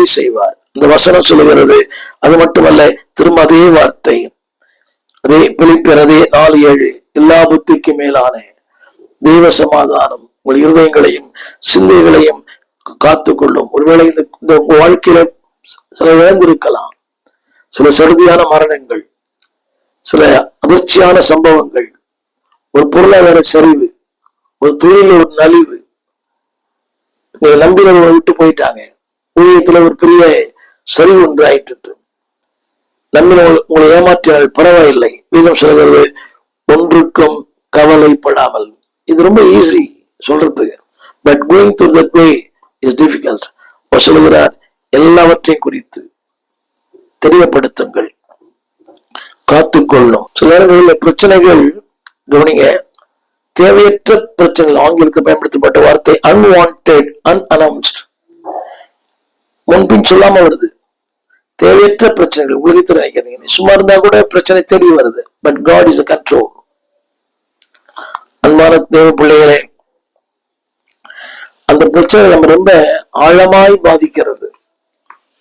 உதவி செய்வார். இந்த வசனம் சொல்லுகிறது அது மட்டுமல்ல திரும்ப அதே வார்த்தை. அதே பிலிப்பியர் அதே நாலு ஏழு எல்லா புத்திக்கு மேலான. தெய்வ சமாதானம் உங்கள் இருதயங்களையும் சிந்தைகளையும் காத்துக்கொள்ளும். ஒருவேளை இந்த இந்த உங்க வாழ்க்கையில சில இழந்திருக்கலாம். சில சருதியான மரணங்கள் சில அதிர்ச்சியான சம்பவங்கள் ஒரு பொருளாதார சரிவு ஒரு தொழில ஒரு நலிவு. நீங்க நம்பினவங்களை விட்டு போயிட்டாங்க. ஊழியத்துல ஒரு பெரிய சரிவு ஒன்று ஆயிட்டு நம்பினவர்கள் உங்களை ஏமாற்றினால் பரவாயில்லை. வீதம் சொல்கிறது ஒன்றுக்கும் கவலைப்படாமல். இது ரொம்ப ஈஸி சொல்றதுக்கு but going through that way is difficult சொல்லுகிறார் எல்லாவற்றையும் குறித்து தெரியப்படுத்துங்கள் காத்துக்கொள்ளும். சில நேரங்களில் பிரச்சனைகள் கவனிங்க தேவையற்ற பிரச்சனைகள் ஆங்கிலத்தில் பயன்படுத்தப்பட்ட வார்த்தை அன்வான்ட் சொல்லாம வருது. தேவையற்ற பிரச்சனைகள் உலகத்தில் நினைக்கிறீங்க நீ சும்மா இருந்தா கூட பிரச்சனை தேடி வருது. But God is a control அன்பான தேவ பிள்ளைகளே அந்த பிரச்சனை நம்ம ரொம்ப ஆழமாய் பாதிக்கிறது.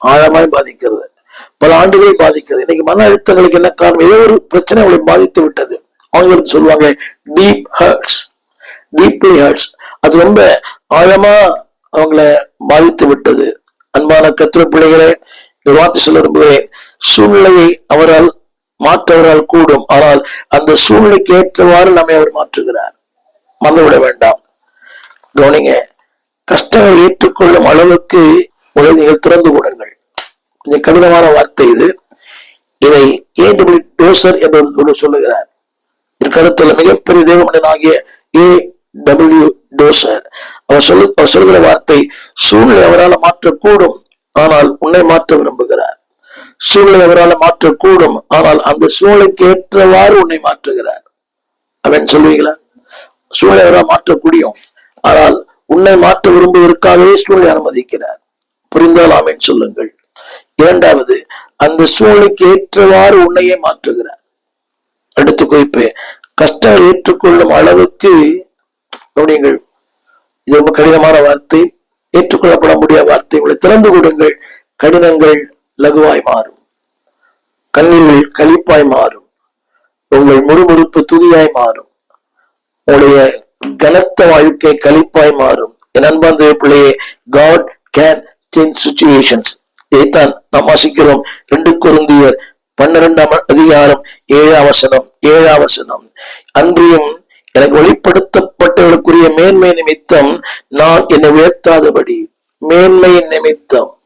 ஆழமாய் பாதிக்கிறது. பல ஆண்டுகளை பாதிக்கிறது. இன்னைக்கு மன அழுத்தங்களுக்கு என்ன காரணம்? ஏதோ ஒரு பிரச்சனை அவளை பாதித்து விட்டது. அவங்களுக்கு சொல்லுவாங்க டீப் ஹர்ட்ஸ் டீப்லி ஹர்ட்ஸ் அது ரொம்ப ஆழமா அவங்கள பாதித்து விட்டது. அன்பான கத்திர பிள்ளைகளே ஒரு வார்த்தை சொல்ல விரும்புகிறேன். சூழ்நிலையை அவரால் மாற்றவரால் கூடும். ஆனால் அந்த சூழ்நிலைக்கு ஏற்றவாறு நம்மை அவர் மாற்றுகிறார். மறந்துவிட வேண்டாம். கவனிங்க கஷ்டங்களை ஏற்றுக்கொள்ளும் அளவுக்கு உங்களை நீங்கள் திறந்து கொடுங்கள் கொஞ்சம் கடினமான வார்த்தை இது. இதை ஏ டபிள்யூ டோசர் என்று சொல்லுகிறார். இக்கருத்தில் மிகப்பெரிய தேவமனிதன் ஏ டபிள்யூ டோசர் அவர் சொல்லு அவர் சொல்கிற வார்த்தை சூழ்நிலை அவரால் மாற்றக்கூடும். ஆனால் உன்னை மாற்ற விரும்புகிறார். சூழ்நிலை அவரால் மாற்றக்கூடும். ஆனால் அந்த சூழ்நிலைக்கு ஏற்றவாறு உன்னை மாற்றுகிறார். அவன் சொல்லுவீங்களா? சூழ்நிலை அவரால் மாற்றக்கூடியும். ஆனால் உன்னை மாற்ற விரும்புவதற்காகவே சூழ்நிலை அனுமதிக்கிறார். புரிந்தால் ஆமென் சொல்லுங்கள். இரண்டாவது அந்த சூழ்நிலைக்கு ஏற்றவாறு உன்னையே மாற்றுகிறார். அடுத்து குறிப்பு கஷ்டம் ஏற்றுக்கொள்ளும் அளவுக்கு கவனியங்கள். இது ரொம்ப கடினமான வார்த்தை. ஏற்றுக்கொள்ளப்பட முடியாத வார்த்தை. உங்களை திறந்து கொடுங்கள் கடினங்கள் லகுவாய் மாறும். கண்ணீர்கள் கழிப்பாய் மாறும். உங்கள் முறுமுறுப்பு துதியாய் மாறும். உங்களுடைய கனத்த வாழ்க்கை கழிப்பாய் மாறும். என் அன்பாந்த பிள்ளையே காட் கேன் சேஞ்ச் சுச்சுவேஷன்ஸ் இதைத்தான் நாம் வாசிக்கிறோம். ரெண்டு குருந்தியர் பன்னிரெண்டாம் அதிகாரம் ஏழாம் வசனம் ஏழாம் வசனம். அன்றியும் எனக்கு என்னுடைய மேன்மை நிமித்தம் நான் என்னை உயர்த்தாதபடி. மேன்மையின் நிமித்தம்.